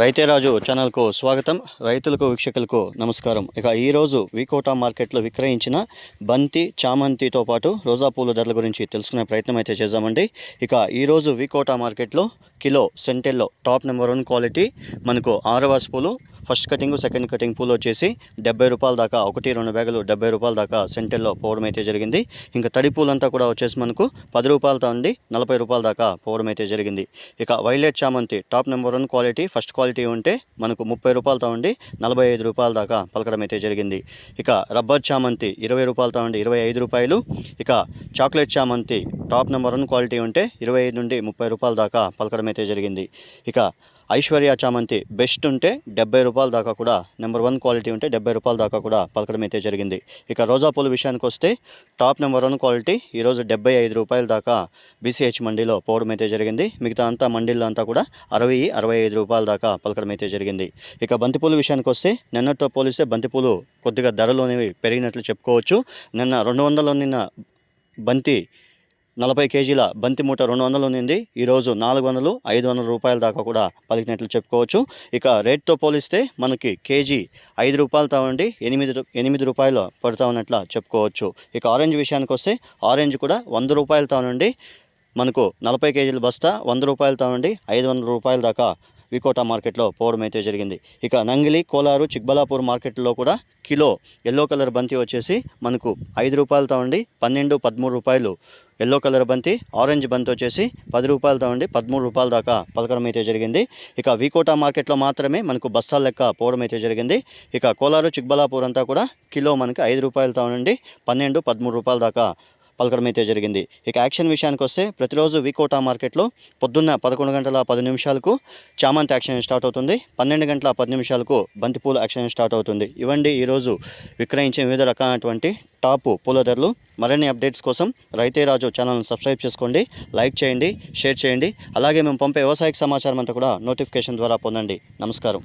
రైతేరాజు ఛానల్కు స్వాగతం. రైతులకు వీక్షకులకు నమస్కారం. ఇక ఈరోజు వికోటా మార్కెట్లో విక్రయించిన బంతి చామంతితో పాటు రోజా పూల ధరల గురించి తెలుసుకునే ప్రయత్నం అయితే చేద్దామండి. ఇక ఈరోజు వికోటా మార్కెట్లో కిలో సెంటెల్లో టాప్ నెంబర్ వన్ క్వాలిటీ మనకు ఆరవాస్ పూలు ఫస్ట్ కటింగ్ సెకండ్ కటింగ్ పూలు వచ్చేసి డెబ్బై రూపాయల దాకా ఒకటి రెండు బ్యాగులు డెబ్బై రూపాయల దాకా సెంటర్లో పోవడం అయితే జరిగింది. ఇంకా తడి పూలంతా కూడా వచ్చేసి మనకు పది రూపాయలతో ఉండి నలభై రూపాయల దాకా పోవడం అయితే జరిగింది. ఇక వైలెట్ చామంతి top number one quality first quality ఉంటే మనకు ముప్పై రూపాయలతో ఉండి నలభై ఐదు రూపాయల దాకా పలకడం అయితే జరిగింది. ఇక రబ్బర్ చామంతి ఇరవై రూపాయలతో ఉండి ఇరవై ఐదు రూపాయలు. ఇక చాక్లెట్ చామంతి టాప్ నెంబర్ వన్ క్వాలిటీ ఉంటే ఇరవై ఐదు నుండి ముప్పై రూపాయల దాకా పలకడం అయితే జరిగింది. ఇక ఐశ్వర్య చామంతి బెస్ట్ ఉంటే డెబ్బై రూపాయల దాకా కూడా నెంబర్ వన్ క్వాలిటీ ఉంటే డెబ్బై రూపాయల దాకా కూడా పలకడం అయితే జరిగింది. ఇక రోజా పూల విషయానికి వస్తే టాప్ నెంబర్ వన్ క్వాలిటీ ఈరోజు డెబ్బై ఐదు రూపాయల దాకా బీసీహెచ్ మండీలో పోవడం అయితే జరిగింది. మిగతా అంతా మండీల్లో అంతా కూడా అరవై అరవై ఐదు రూపాయల దాకా పలకడం అయితే జరిగింది. ఇక బంతిపూల విషయానికి వస్తే నిన్నటితో పోలిస్తే బంతిపూలు కొద్దిగా ధరలు అనేవి పెరిగినట్లు చెప్పుకోవచ్చు. నిన్న రెండు వందలు నిన్న బంతి నలభై కేజీల బంతి మూట రెండు వందలు ఉన్నింది. ఈరోజు నాలుగు వందలు ఐదు వందల రూపాయల దాకా కూడా పలికినట్లు చెప్పుకోవచ్చు. ఇక రేట్తో పోలిస్తే మనకి కేజీ ఐదు రూపాయలతో ఉండి ఎనిమిది రూ- ఎనిమిది రూపాయలు పడుతూ ఉన్నట్లు చెప్పుకోవచ్చు. ఇక ఆరెంజ్ విషయానికి వస్తే ఆరెంజ్ కూడా వంద రూపాయలతో నుండి మనకు నలభై కేజీల బస్తా వంద రూపాయలతో నుండి ఐదు వందల రూపాయల దాకా వికోటా మార్కెట్లో పోవడం అయితే జరిగింది. ఇక నంగిలి కోలారు చిక్బలాపూర్ మార్కెట్లో కూడా కిలో ఎల్లో కలర్ బంతి వచ్చేసి మనకు ఐదు రూపాయలతో ఉండి పన్నెండు పదమూడు రూపాయలు. ఎల్లో కలర్ బంతి ఆరెంజ్ బంతి వచ్చేసి పది రూపాయలతో ఉండి పదమూడు రూపాయల దాకా పలకడం అయితే జరిగింది. ఇక వికోటా మార్కెట్లో మాత్రమే మనకు బస్తాల లెక్క పోవడం అయితే జరిగింది. ఇక కోలారు చిక్బలాపూర్ అంతా కూడా కిలో మనకి ఐదు రూపాయలతో నుండి పన్నెండు పదమూడు రూపాయల దాకా పలకడం అయితే జరిగింది. ఇక యాక్షన్ విషయానికి వస్తే ప్రతిరోజు వికోటా మార్కెట్లో పొద్దున్న పదకొండు గంటల పది నిమిషాలకు చామంతి యాక్షన్ స్టార్ట్ అవుతుంది. పన్నెండు గంటల పది నిమిషాలకు బంతిపూల యాక్షన్ స్టార్ట్ అవుతుంది. ఇవండి ఈరోజు విక్రయించే వివిధ రకాలైనటువంటి టాపు పూల ధరలు మరిన్ని అప్డేట్స్ కోసం రైతే రాజు ఛానల్ని సబ్స్క్రైబ్ చేసుకోండి లైక్ చేయండి షేర్ చేయండి. అలాగే మేము పంపే వ్యవసాయక సమాచారం అంతా కూడా నోటిఫికేషన్ ద్వారా పొందండి. నమస్కారం.